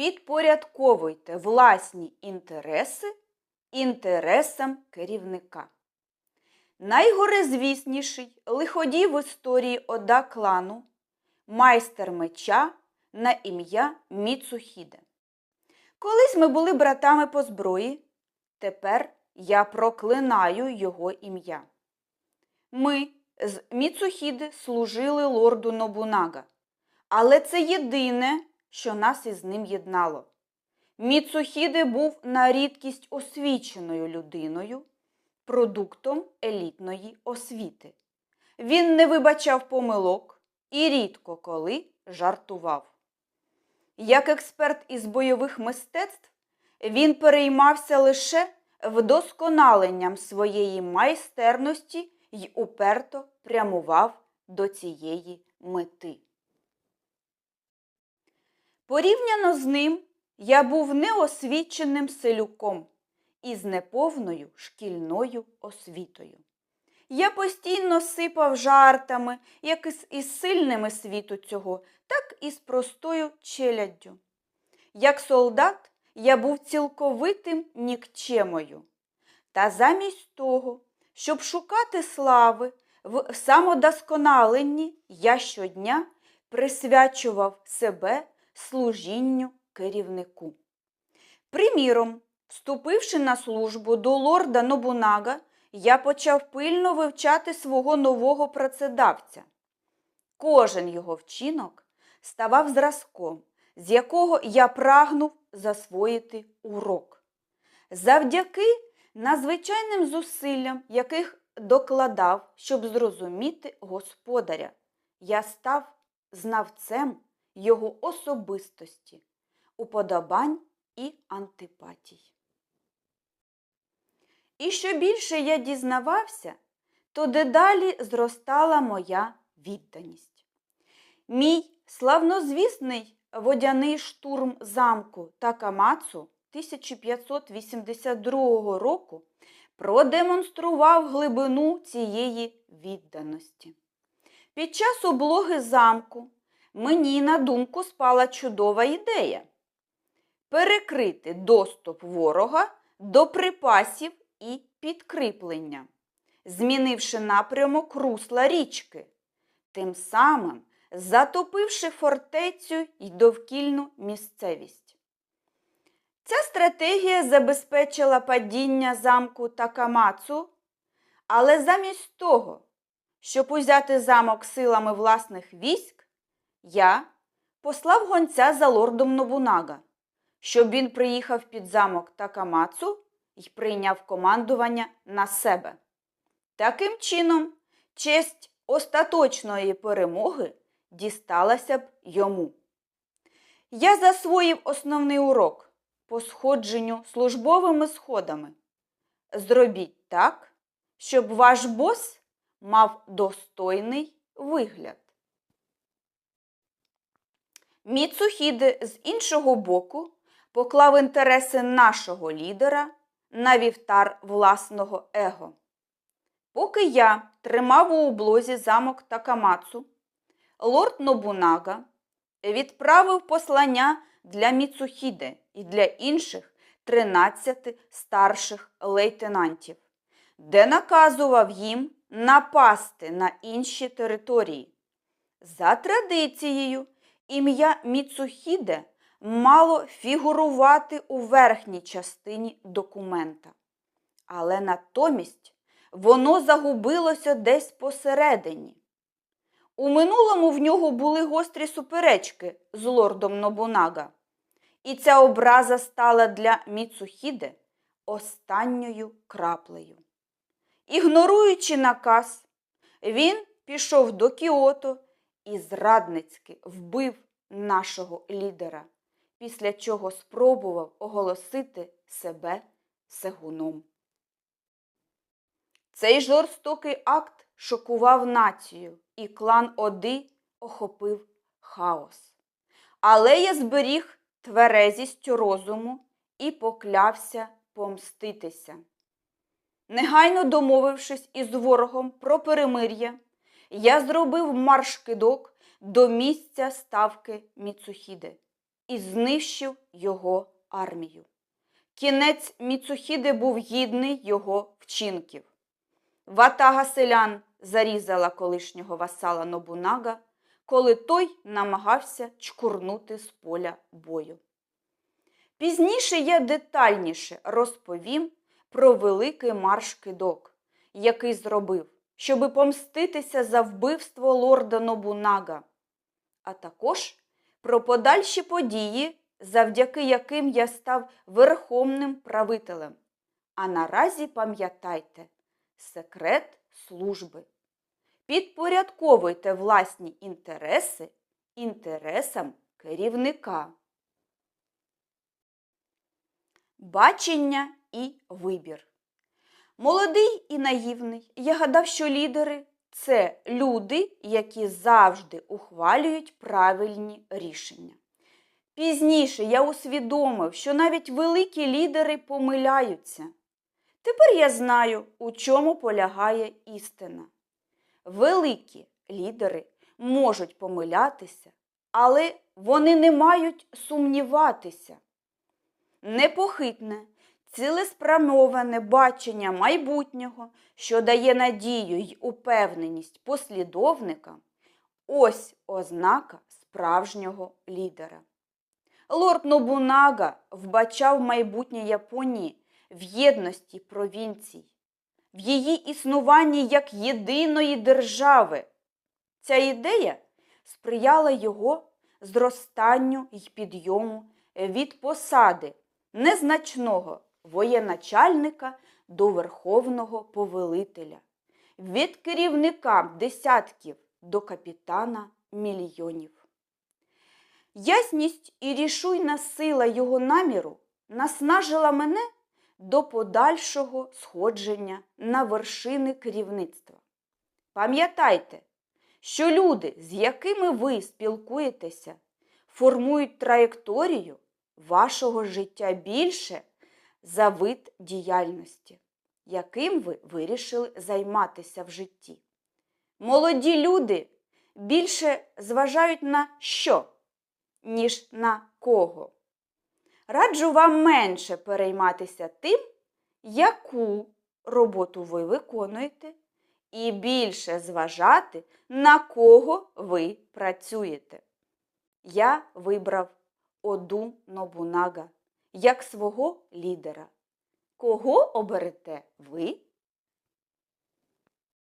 підпорядковуйте власні інтереси інтересам керівника. Найгорезвісніший лиходій в історії Ода клану майстер меча на ім'я Міцухіде. Колись ми були братами по зброї, тепер я проклинаю його ім'я. Ми з Міцухіди служили лорду Нобунага, але це єдине, що нас із ним єднало. Міцухіде був на рідкість освіченою людиною, продуктом елітної освіти. Він не вибачав помилок і рідко коли жартував. Як експерт із бойових мистецтв, він переймався лише вдосконаленням своєї майстерності й уперто прямував до цієї мети. Порівняно з ним я був неосвіченим селюком із неповною шкільною освітою. Я постійно сипав жартами, як із, сильними світу цього, так і з простою челяддю. Як солдат я був цілковитим нікчемою. Та замість того, щоб шукати слави в самодосконаленні, я щодня присвячував себе служінню керівнику. Приміром, вступивши на службу до лорда Нобунага, я почав пильно вивчати свого нового працедавця. Кожен його вчинок ставав зразком, з якого я прагнув засвоїти урок. Завдяки надзвичайним зусиллям, яких докладав, щоб зрозуміти господаря, я став знавцем його особистості, уподобань і антипатій. І що більше я дізнавався, то дедалі зростала моя відданість. Мій славнозвісний водяний штурм замку Такамацу 1582 року продемонстрував глибину цієї відданості. Під час облоги замку мені на думку спала чудова ідея перекрити доступ ворога до припасів і підкріплення, змінивши напрямок русла річки, тим самим затопивши фортецю й довкільну місцевість. Ця стратегія забезпечила падіння замку Такамацу, але замість того, щоб узяти замок силами власних військ, я послав гонця за лордом Нобунага, щоб він приїхав під замок Такамацу і прийняв командування на себе. Таким чином, честь остаточної перемоги дісталася б йому. Я засвоїв основний урок по сходженню службовими сходами. Зробіть так, щоб ваш бос мав достойний вигляд. Міцухіде з іншого боку поклав інтереси нашого лідера на вівтар власного его. Поки я тримав у облозі замок Такамацу, лорд Нобунага відправив послання для Міцухіде і для інших 13 старших лейтенантів, де наказував їм напасти на інші території. За традицією, ім'я Міцухіде мало фігурувати у верхній частині документа. Але натомість воно загубилося десь посередині. У минулому в нього були гострі суперечки з лордом Нобунага, і ця образа стала для Міцухіде останньою краплею. Ігноруючи наказ, він пішов до Кіото і зрадницьки вбив нашого лідера після чого спробував оголосити себе сегуном. Цей жорстокий акт шокував націю, і клан Оди охопив хаос. Але я зберіг тверезість розуму і поклявся помститися. Негайно домовившись із ворогом про перемир'я, я зробив марш кидок до місця ставки Міцухіди і знищив його армію. Кінець Міцухіди був гідний його вчинків. Ватага селян зарізала колишнього васала Нобунага, коли той намагався чкурнути з поля бою. Пізніше я детальніше розповім про великий марш кидок, який зробив, щоби помститися за вбивство лорда Нобунага, а також про подальші події, завдяки яким я став верховним правителем. А наразі пам'ятайте секрет служби. Підпорядковуйте власні інтереси інтересам керівника. Бачення і вибір. Молодий і наївний. Я гадав, що лідери це люди, які завжди ухвалюють правильні рішення. Пізніше я усвідомив, що навіть великі лідери помиляються. Тепер я знаю, у чому полягає істина. Великі лідери можуть помилятися, але вони не мають сумніватися. Непохитне, цілеспрямоване бачення майбутнього, що дає надію й упевненість послідовникам, ось ознака справжнього лідера. Лорд Нобунага вбачав майбутнє Японії в єдності провінцій, в її існуванні як єдиної держави. Ця ідея сприяла його зростанню й підйому від посади незначного воєначальника до верховного повелителя, від керівника десятків до капітана мільйонів. Ясність і рішуйна сила його наміру наснажила мене до подальшого сходження на вершини керівництва. Пам'ятайте, що люди, з якими ви спілкуєтеся, формують траєкторію вашого життя більше за вид діяльності, яким ви вирішили займатися в житті. Молоді люди більше зважають на що, ніж на кого. Раджу вам менше перейматися тим, яку роботу ви виконуєте, і більше зважати, на кого ви працюєте. Я вибрав Оду Нобунага як свого лідера. Кого оберете ви?